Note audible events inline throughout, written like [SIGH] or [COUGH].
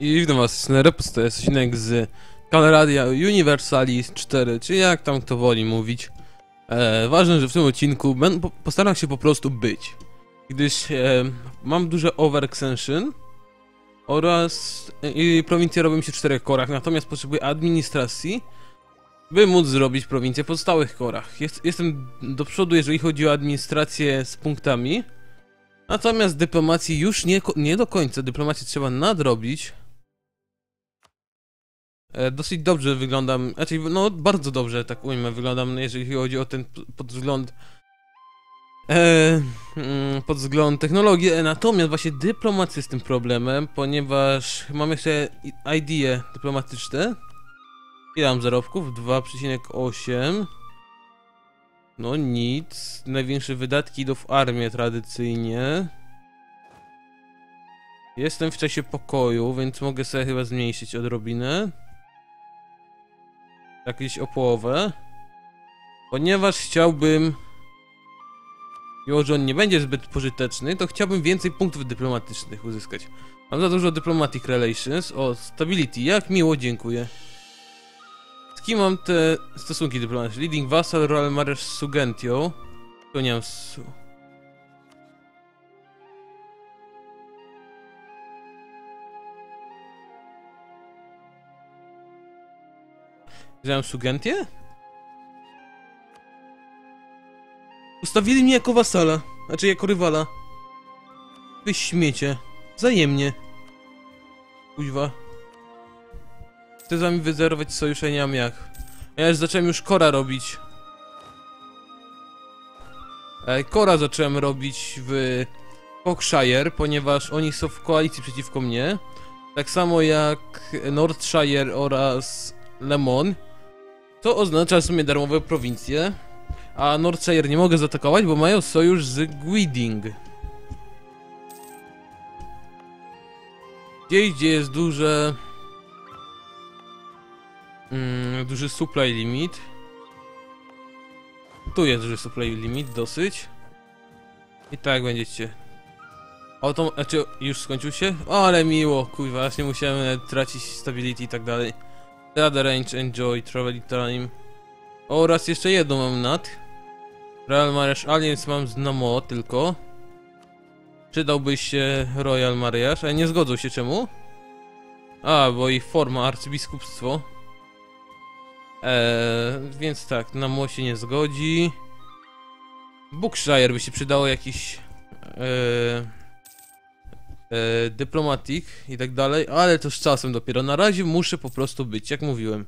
I witam was, Repus, to jest odcinek z Calradia Universalis 4, czy jak tam kto woli mówić. E, ważne, że w tym odcinku ben, po, postaram się po prostu być, gdyż e, mam duże overextension oraz e, i prowincje robią się w czterech korach, natomiast potrzebuję administracji, by móc zrobić prowincję w pozostałych korach. Jest, jestem do przodu, jeżeli chodzi o administrację z punktami, Natomiast dyplomacji już nie, nie do końca. Dyplomację trzeba nadrobić. E, dosyć dobrze wyglądam, znaczy no bardzo dobrze, tak ujmę, wyglądam, jeżeli chodzi o ten podwzgląd e, mm, technologii, e, natomiast właśnie dyplomacja jest tym problemem, ponieważ mam jeszcze idee dyplomatyczne. Ile mam zarobków? 2,8 no nic. Największe wydatki idą w armię tradycyjnie. Jestem w czasie pokoju, więc mogę sobie chyba zmniejszyć odrobinę. Gdzieś o połowę. Ponieważ chciałbym... Mimo, że on nie będzie zbyt pożyteczny, to chciałbym więcej punktów dyplomatycznych uzyskać. Mam za dużo diplomatic relations. O, stability. Jak miło, dziękuję. Z kim mam te stosunki dyplomatyczne? Leading Vassal, Royal Marriage z Sugentio. To nie mam. Wziąłem Sugentię? Ustawili mnie jako wasala, znaczy jako rywala. Wy śmiecie. Wzajemnie. Kuźwa. Chcę z wami wyzerować sojusz, a nie mam jak. Ja już zacząłem już Kora robić. Kora zacząłem robić w Yorkshire, ponieważ oni są w koalicji przeciwko mnie. Tak samo jak Northshire oraz Lemon. To oznacza w sumie darmowe prowincje. A Northshire nie mogę zaatakować, bo mają sojusz z Gwiding. Gdzieś, gdzie jest duże... Mm, duży supply limit. Tu jest duży supply limit, dosyć. I tak będziecie. Autom... Znaczy, już skończył się? O, ale miło, kurwa, aż nie musiałem tracić stability i tak dalej. Rada range, enjoy, travel time. Oraz jeszcze jedną mam nad. Royal Marriage Alliance mam z Namo tylko. Przydałby się Royal Marriage, ale nie zgodzą się czemu? A, bo ich forma arcybiskupstwo. Eee, więc tak, Namo się nie zgodzi. Bookshire by się przydało jakiś eee, dyplomatik i tak dalej, ale to z czasem dopiero. Na razie muszę po prostu być, jak mówiłem.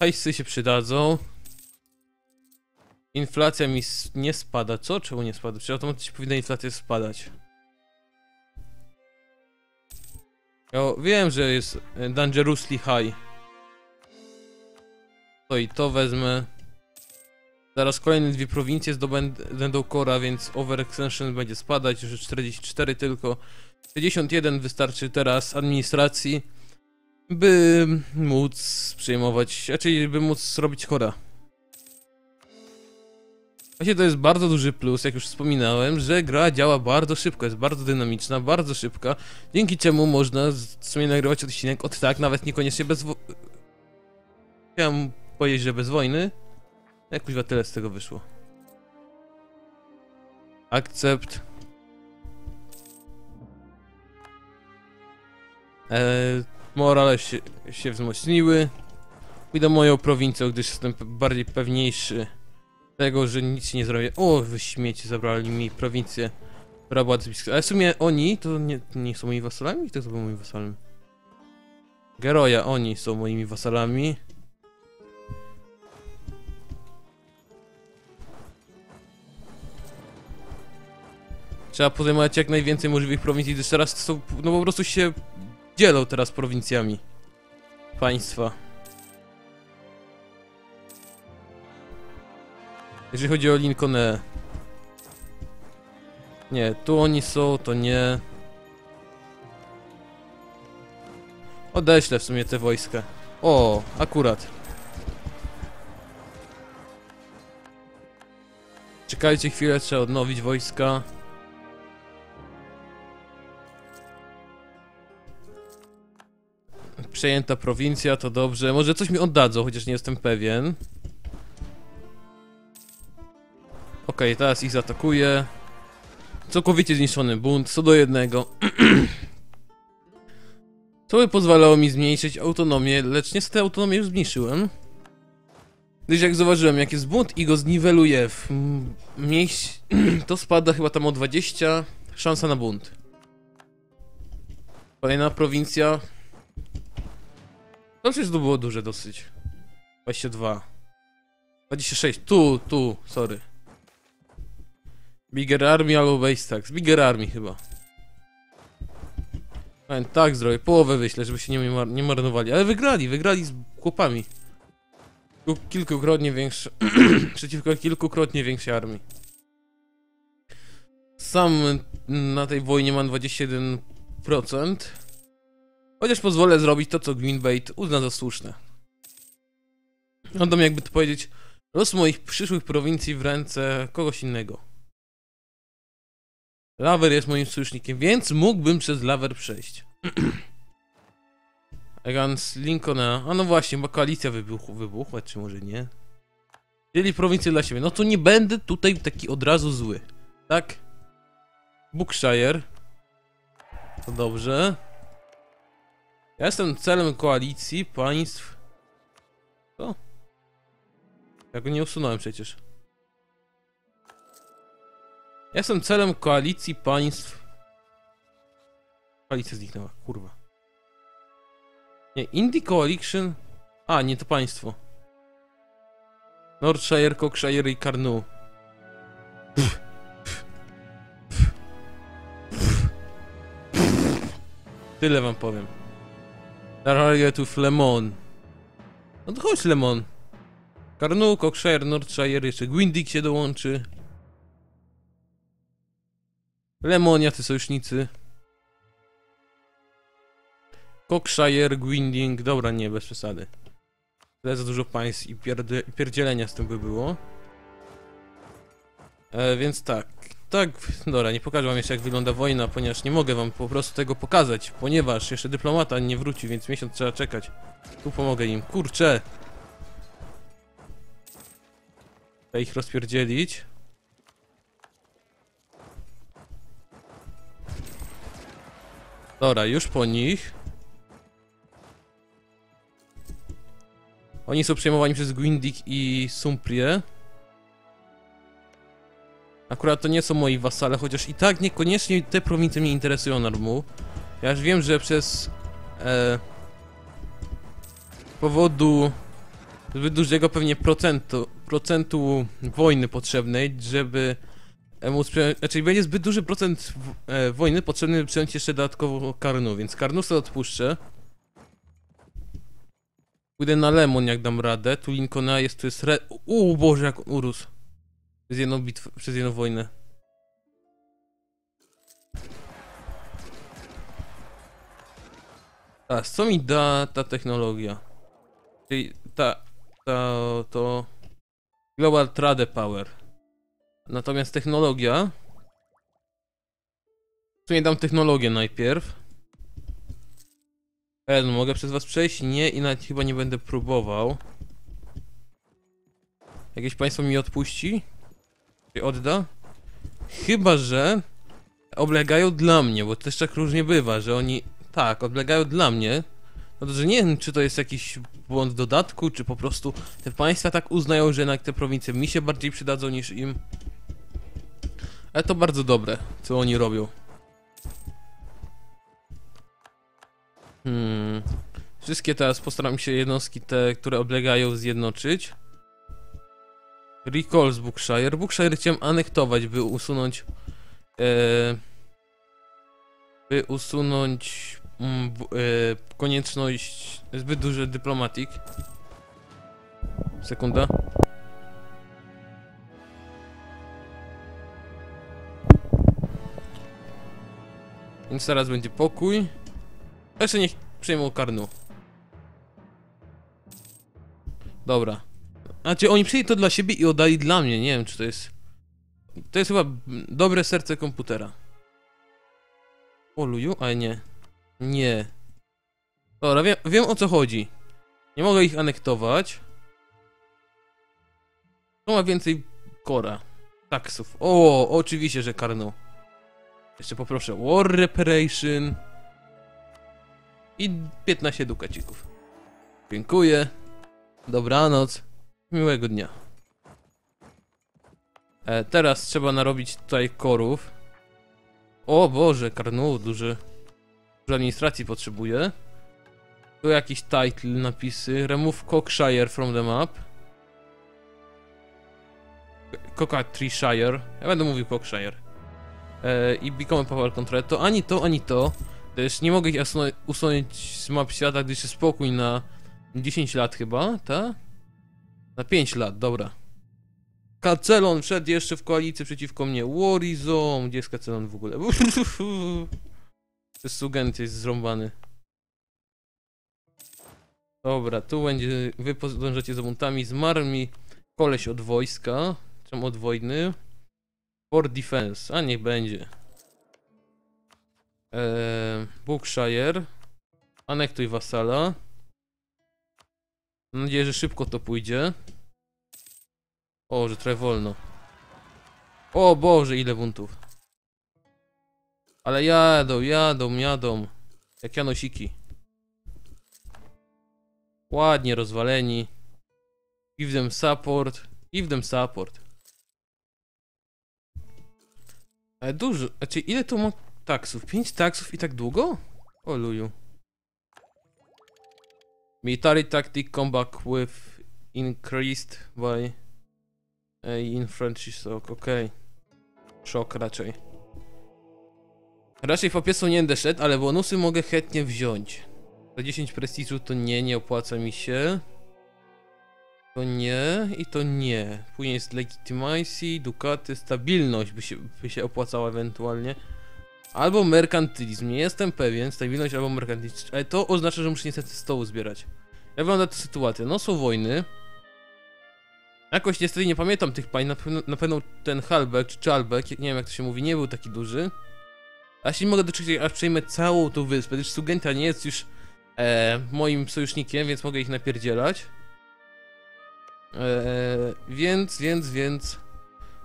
Hajsy się przydadzą. Inflacja mi nie spada. Co? Czemu nie spada? Czy automatycznie powinna inflacja spadać? Ja wiem, że jest e, dangerously high. To i to wezmę. Zaraz kolejne dwie prowincje zdobędą Kora, więc overextension będzie spadać, już 44 tylko. 61 wystarczy teraz administracji, by móc przejmować, raczej by móc robić Kora. Właśnie to jest bardzo duży plus, jak już wspominałem, że gra działa bardzo szybko, jest bardzo dynamiczna, bardzo szybka, dzięki czemu można w sumie nagrywać odcinek od tak, nawet niekoniecznie bez wo... Chciałem powiedzieć, że bez wojny. Jak kuźwa tyle z tego wyszło. Akcept. Eee, morale się, się wzmocniły. Pójdę moją prowincją, gdyż jestem bardziej pewniejszy tego, że nic nie zrobię. O, wy śmieci zabrali mi prowincję. która była blisko. Ale w sumie oni to nie, nie są moimi wasalami? Kto to był moim wasalem? Geroja, oni są moimi wasalami. Trzeba podejmować jak najwięcej możliwych prowincji, gdyż teraz są, no po prostu się dzielą teraz prowincjami państwa. Jeżeli chodzi o Lincolnę. Nie, tu oni są, to nie. Odeślę w sumie te wojska. O, akurat. Czekajcie chwilę, trzeba odnowić wojska. Przejęta prowincja, to dobrze. Może coś mi oddadzą, chociaż nie jestem pewien. Okej, teraz ich zaatakuję. Całkowicie zniszczony bunt, co do jednego. [CLEARS THROAT] To by pozwalało mi zmniejszyć autonomię, lecz niestety autonomię już zmniejszyłem. Gdyż jak zauważyłem, jak jest bunt i go zniweluję w mieś... [CLEARS THROAT] to spada chyba tam o 20 szansa na bunt. Kolejna prowincja. To było duże dosyć. 22. 26. Tu, tu, sorry. Bigger Army albo Base Tax. Bigger Army chyba. Powiem, tak zrobię, połowę wyślę, żeby się nie, mar nie marnowali. Ale wygrali, wygrali z chłopami. Ku- Kilkukrotnie większe... [CLEARS THROAT] przeciwko kilkukrotnie większej armii. Sam na tej wojnie mam 21%. Chociaż pozwolę zrobić to, co Greenbait uzna za słuszne. Oddam, jakby to powiedzieć, los moich przyszłych prowincji w ręce kogoś innego. Lawer jest moim sojusznikiem, więc mógłbym przez Lawer przejść. [CLEARS THROAT] Egans Lincolna. A no właśnie, bo koalicja wybuch wybuchła, czy może nie? Wzięli prowincję dla siebie. No to nie będę tutaj taki od razu zły. Tak? Bookshire. To dobrze. Ja jestem celem koalicji państw. Co? Ja go nie usunąłem przecież. Ja jestem celem koalicji państw. Koalicja zniknęła, kurwa. Nie, Indie Coalition. A, nie to państwo. Northshire, Cockshire i Carnu. Tyle wam powiem. Targetów Lemon. No to chodź Lemon. Carnu, Cockshire, Northshire, jeszcze Gwyndick się dołączy. Lemonia, ty sojusznicy. Cockshire, Gwinding, dobra, nie, bez przesady. Tyle za dużo państw i pierdzielenia z tym by było. E, więc tak, tak, dobra, nie pokażę wam jeszcze jak wygląda wojna, ponieważ nie mogę wam po prostu tego pokazać, ponieważ jeszcze dyplomata nie wróci, więc miesiąc trzeba czekać. Tu pomogę im, kurczę! Chcę ich rozpierdzielić. Dobra, już po nich. Oni są przejmowani przez Gwyndick i Sumprie. Akurat to nie są moi wasale, chociaż i tak niekoniecznie te prowincje mnie interesują Narmu. Ja już wiem, że przez e, powodu zbyt dużego pewnie procentu, procentu wojny potrzebnej, żeby móc przejąć, znaczy będzie zbyt duży procent e, wojny potrzebny, by przejąć jeszcze dodatkowo Karnu, więc Karnu sobie odpuszczę. Pójdę na Lemon jak dam radę, tu Lincolna jest, tu jest Re... Uuu, Boże, jak urósł. Przez jedną bitwę, przez jedną wojnę. Teraz, co mi da ta technologia? Czyli ta, ta, to... Global Trade Power. Natomiast technologia... W sumie dam technologię najpierw. No mogę przez was przejść? Nie i nawet chyba nie będę próbował. Jakieś państwo mi odpuści? Czy odda? Chyba, że oblegają dla mnie, bo też tak różnie bywa, że oni tak, oblegają dla mnie. No to, że nie wiem, czy to jest jakiś błąd dodatku, czy po prostu te państwa tak uznają, że jednak te prowincje mi się bardziej przydadzą niż im. Ale to bardzo dobre, co oni robią. Hmm. Wszystkie teraz postaram się jednostki te, które oblegają zjednoczyć. Recall z Bookshire. Bookshire chciałem anektować, by usunąć... E, by usunąć mm, w- e, konieczność zbyt duży dyplomatik. Sekunda. Więc teraz będzie pokój. Jeszcze niech przejmą karnu. Dobra. Znaczy oni przyjęli to dla siebie i oddali dla mnie. Nie wiem czy to jest... To jest chyba dobre serce komputera. Poluju? Ale nie. Nie. Dobra, wiem, wiem o co chodzi. Nie mogę ich anektować. To ma więcej kora. Taksów. O, oczywiście, że karno. Jeszcze poproszę War Reparation. I 15 dukacików. Dziękuję. Dobranoc. Miłego dnia. E, teraz trzeba narobić tutaj korów. O Boże, karnu, duży. Dużo administracji potrzebuje. Tu jakiś title, napisy. Remove Cockshire from the map. Cockatreeshire. Ja będę mówił Cockshire. E, I Become Power Control. To ani to, ani to. Też nie mogę ich usunąć z map świata, gdyż jest spokój na 10 lat chyba, tak? Na 5 lat, dobra. Kacelon wszedł jeszcze w koalicję przeciwko mnie. Warizone. Gdzie jest Kacelon w ogóle? [LAUGHS] Jest Sugent jest zrąbany. Dobra, tu będzie... Wy podążacie za buntami. Zmarł mi koleś od wojska. Czemu od wojny? For defense. A niech będzie. Eee, Bookshire. Anektuj wasala. Mam nadzieję, że szybko to pójdzie. O, że trochę wolno. O Boże, ile buntów. Ale jadą, jadą, jadą. Jak janosiki. Ładnie rozwaleni. Give them support. Give them support. Ale dużo. Znaczy, ile to ma taksów? 5 taksów i tak długo? O luju. Military tactic comeback with increased by a in French shock, okej. Szok raczej. Raczej po pierwsze nie będę szedł, ale bonusy mogę chętnie wziąć. Za 10 prestiżu to nie, nie opłaca mi się. To nie i to nie. Później jest legitimacy, dukaty, stabilność by się, by się opłacała ewentualnie. Albo merkantylizm, nie jestem pewien, stabilność albo merkantylizm, ale to oznacza, że muszę niestety stołu zbierać. Jak wygląda ta sytuacja? No są wojny. Jakoś niestety nie pamiętam tych pań, na pewno, na pewno ten Halbek czy Chalbek, nie wiem jak to się mówi, nie był taki duży. A jeśli mogę doczekać, aż przejmę całą tą wyspę, gdyż Sugenta nie jest już e, moim sojusznikiem, więc mogę ich napierdzielać. E, więc, więc, więc...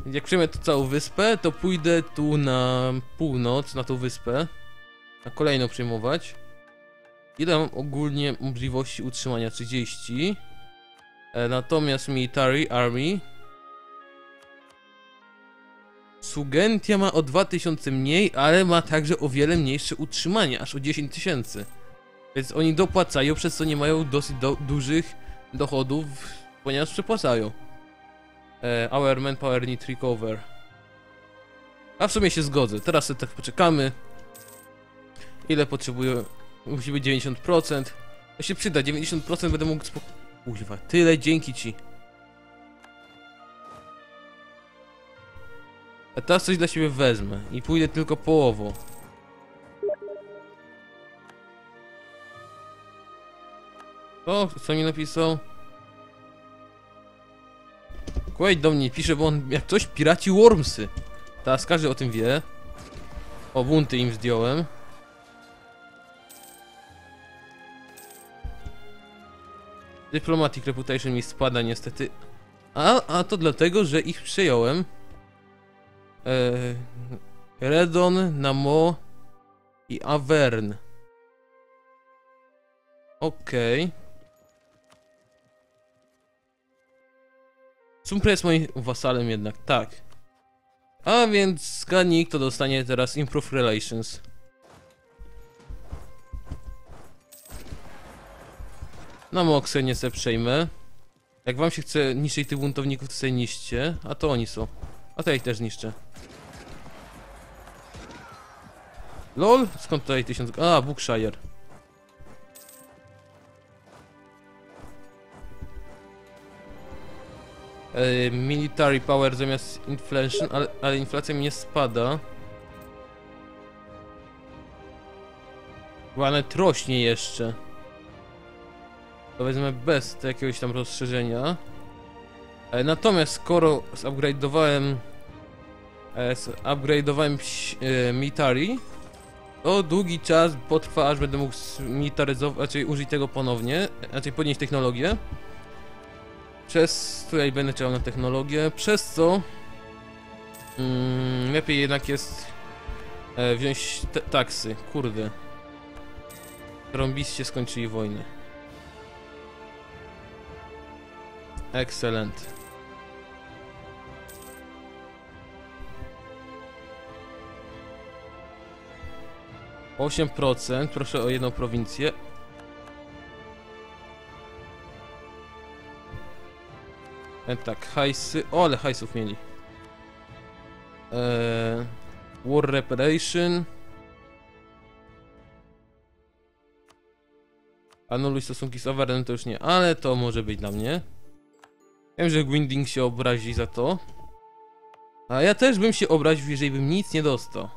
Jak przejmę tu całą wyspę, to pójdę tu na północ, na tą wyspę. Na kolejną przejmować. Ile mam ogólnie możliwości utrzymania? 30. E, natomiast Military Army... Sugentia ma o 2000 mniej, ale ma także o wiele mniejsze utrzymanie, aż o 10 tysięcy. Więc oni dopłacają, przez co nie mają dosyć do, dużych dochodów, ponieważ przepłacają. E, our manpower need recover. A w sumie się zgodzę. Teraz tak poczekamy. Ile potrzebuję? Musi być 90%. To się przyda, 90% będę mógł spok... Tyle dzięki ci. A teraz coś dla siebie wezmę i pójdę tylko połową. O, co mi napisał? Quaid do mnie pisze, bo on jak coś piraci Wormsy. Teraz każdy o tym wie. O, bunty im zdjąłem. Diplomatic Reputation mi spada niestety. A, a to dlatego, że ich przejąłem. Eee, Redon, Namo i Avern. Okej. Okay. Sumpre jest moim wasalem jednak, tak. A więc zgadnij, kto dostanie teraz Improve Relations. Na Moksę nie se przejmę. Jak wam się chce niszczyć tych buntowników, to sobie niszcie. A to oni są. A to ja ich też niszczę. LOL? Skąd tutaj tysiąc... A, Bookshire. Military power zamiast inflation, ale, ale inflacja mi nie spada. Chyba nawet rośnie jeszcze. To wezmę bez jakiegoś tam rozszerzenia. E, natomiast skoro zupgrade'owałem e, zupgrade'owałem e, military, To długi czas potrwa, aż będę mógł militaryzować, raczej użyć tego ponownie, raczej podnieść technologię. Przez, tutaj będę czekał na technologię, przez co mm, lepiej jednak jest e, wziąć taksy, kurde. Rąbiście skończyli wojnę. Excellent. Osiem procent, proszę o jedną prowincję. E, tak, hajsy. O, ale hajsów mieli. Eee, war reparation. Anuluj stosunki z Averem to już nie, ale to może być dla mnie. Wiem, że Gwinding się obrazi za to. A ja też bym się obraził, jeżeli bym nic nie dostał.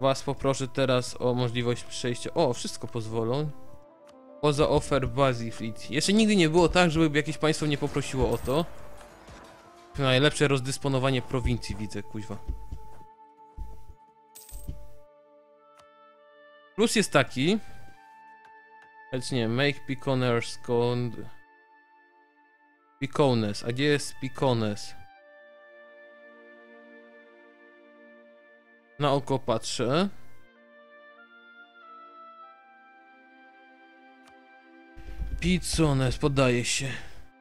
Was poproszę teraz o możliwość przejścia. O, wszystko pozwolą. Poza offer Bazi Fleet. Jeszcze nigdy nie było tak, żeby jakieś państwo nie poprosiło o to. Najlepsze rozdysponowanie prowincji widzę, kuźwa. Plus jest taki. Lecz nie, make Piconers con... Picones, a gdzie jest Picones? Na oko patrzę. Picones, podaje się.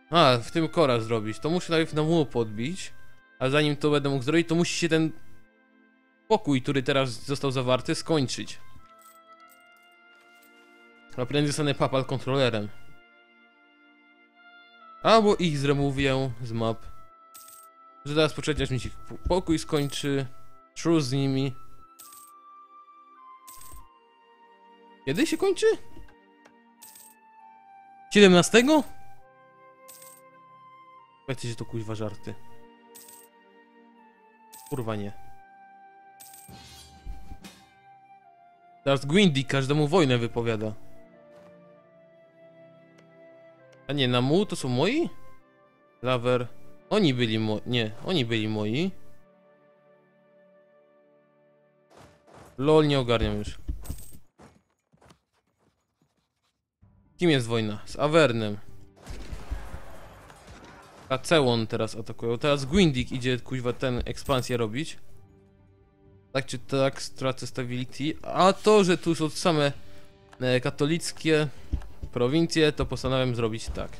A, w tym kora zrobić. To muszę najpierw na mu podbić. A zanim to będę mógł zrobić, to musi się ten pokój, który teraz został zawarty, skończyć. A prędzej zostanę papal kontrolerem. Albo ich zremowię z map. Że teraz poczekać mi się pokój skończy. True z nimi. Kiedy się kończy? 17? Powiedzcie, że to kuźwa żarty. Kurwa nie. Teraz Gwindy każdemu wojnę wypowiada. A nie, na mu to są moi? Laver. Oni byli moi. Nie, oni byli moi. LOL nie ogarniam już. Kim jest wojna? Z Avernem. Kacełon teraz atakują. Teraz Gwindik idzie kuźwa ten ekspansję robić. Tak czy tak stracę stability. A to, że tu są same e, katolickie prowincje, to postanowiłem zrobić tak.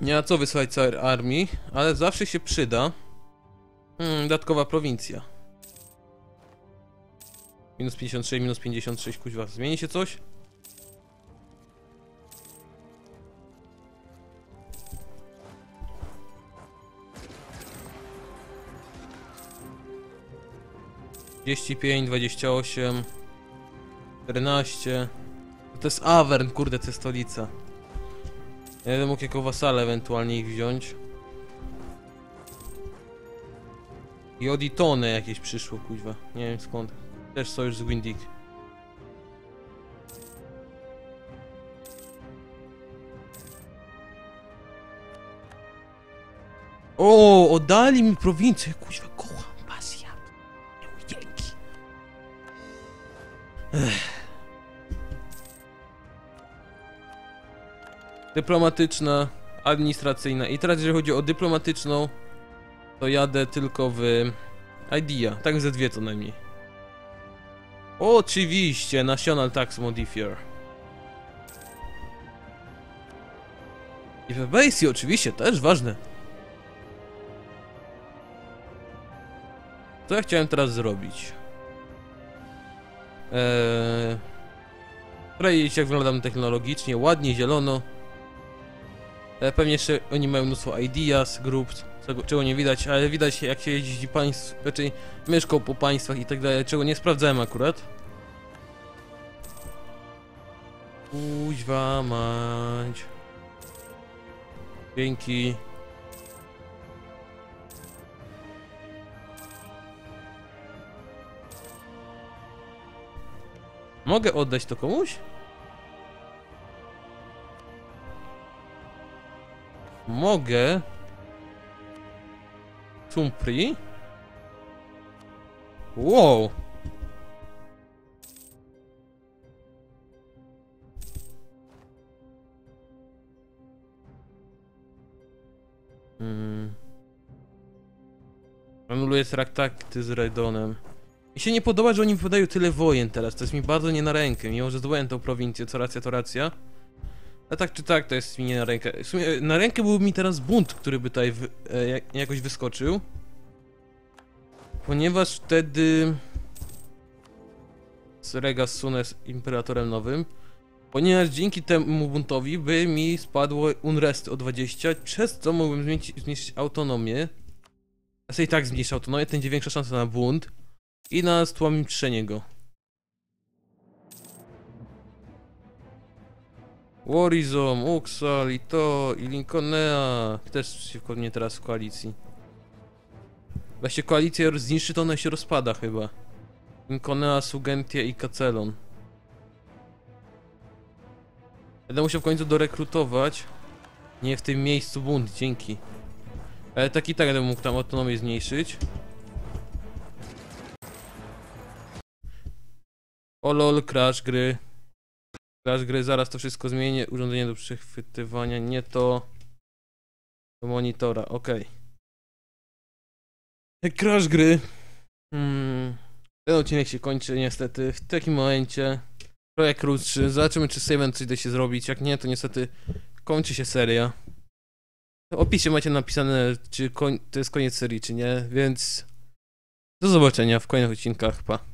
Nie ma co wysłać całej armii, ale zawsze się przyda. Hmm, dodatkowa prowincja. Minus 56, minus 56, kuźwa. Zmieni się coś? Trzydzieści pięć, dwadzieścia osiem, czternaście. To jest Avern, kurde, to jest stolica. Ja będę mógł jako wasale ewentualnie ich wziąć. I Oditone jakieś przyszło, kuźwa. Nie wiem skąd. Też sojusz z Gwindig. O, oddali mi prowincję, kuźwa, kocham was, ja. Dzięki. Dyplomatyczna, administracyjna. I teraz jeżeli chodzi o dyplomatyczną, to jadę tylko w Idea, tak ze dwie co najmniej. Oczywiście, National Tax Modifier. I w Base oczywiście, też ważne. Co ja chciałem teraz zrobić? Eee... Sprawdzić jak wyglądam technologicznie, ładnie, zielono. E, pewnie jeszcze oni mają mnóstwo ideas, groups, czego, czego nie widać, ale widać jak się jeździ państw, raczej mieszkał po państwach i tak dalej, czego nie sprawdzałem akurat. Kuźwa mać. Dzięki. Mogę oddać to komuś? mogę... Sumpri? Wow! Hmm. Anuluję traktaty z Raidonem. Mi się nie podoba, że oni wypowiadają tyle wojen teraz, to jest mi bardzo nie na rękę, mimo że zdobyłem tą prowincję, co racja, to racja. A tak czy tak, to jest mi nie na rękę. W sumie e, na rękę byłby mi teraz bunt, który by tutaj wy, e, jak, jakoś wyskoczył. Ponieważ wtedy... Srega zsunę z Imperatorem Nowym. Ponieważ dzięki temu buntowi by mi spadło unrest o 20, przez co mógłbym zmniejszyć, autonomię. Ja sobie i tak zmniejszę autonomię, to będzie większa szansa na bunt. I na stłamszenie go. Warizom, Uxal i to, i Lincolnea też przeciwko mnie teraz w koalicji. Się koalicja zniszczy, to ona się rozpada chyba. Lincolnea, Sugentia i Kacelon. Będę musiał w końcu dorekrutować. Nie w tym miejscu bunt, dzięki. Ale tak i tak będę mógł tam autonomię zmniejszyć. O lol, crash gry. Crash gry, zaraz to wszystko zmienię. Urządzenie do przechwytywania, nie to. Do monitora, okej. Crash gry. Hmm. Ten odcinek się kończy niestety w takim momencie. Trochę krótszy. Zobaczymy, czy Saven coś da się zrobić. Jak nie, to niestety kończy się seria. W opisie macie napisane, czy to jest koniec serii, czy nie, więc do zobaczenia w kolejnych odcinkach. Pa.